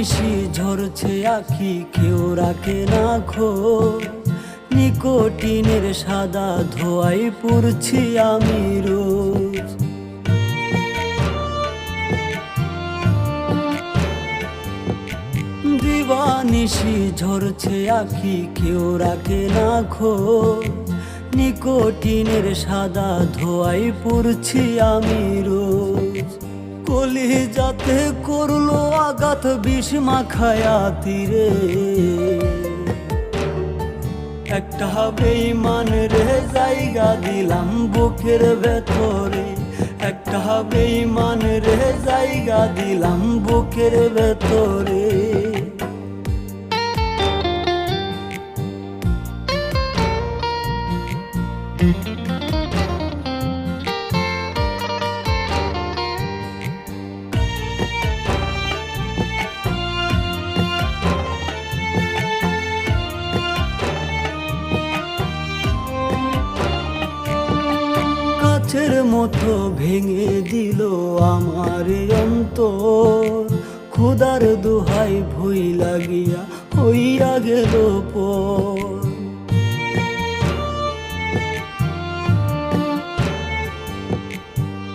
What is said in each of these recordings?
দিবানিশি ঝরছে আখি, কেউ রাখে না খো নিকোটিনের সাদা ধোয়াই পড়ছি আমি রোজ। দিবানিশি ঝরছে আখি, কেউ রাখে না খো নিকোটিনের সাদা ধোয়াই পড়ছি আমি রোজ। কলি যাতে করল আঘাত বিষ মাখায়া তীরে। একটা বেইমান রে জায়গা দিলাম বুকের ভেতরে। একটা বেইমান রে জায়গা দিলাম বুকের ভেতরে। কাছের মতো ভেঙে দিল আমার অন্তর। খুদার দুহাই ভুই লাগিয়া হইয়া গেল পর।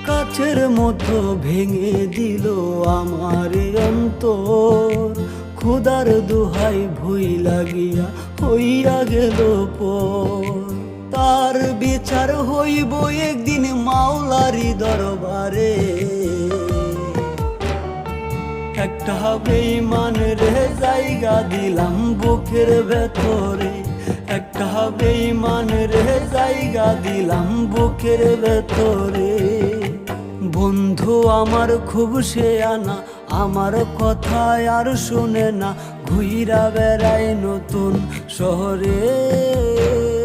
কাছের মতো ভেঙে দিল আমার অন্তর। খুদার দুহাই ভুই লাগিয়া হইয়া গেল পর। তার বিচার হইব একদিন মাওলারি দরবারে। একটা বেইমান রে জায়গা দিলাম বুকের ভেতরে। একটা বেইমান রে জায়গা দিলাম বুকের ভেতরে। বন্ধু আমার খুব সে আনা, আমার কথা আর শুনে না, ঘুইরা বেড়ায় নতুন শহরে।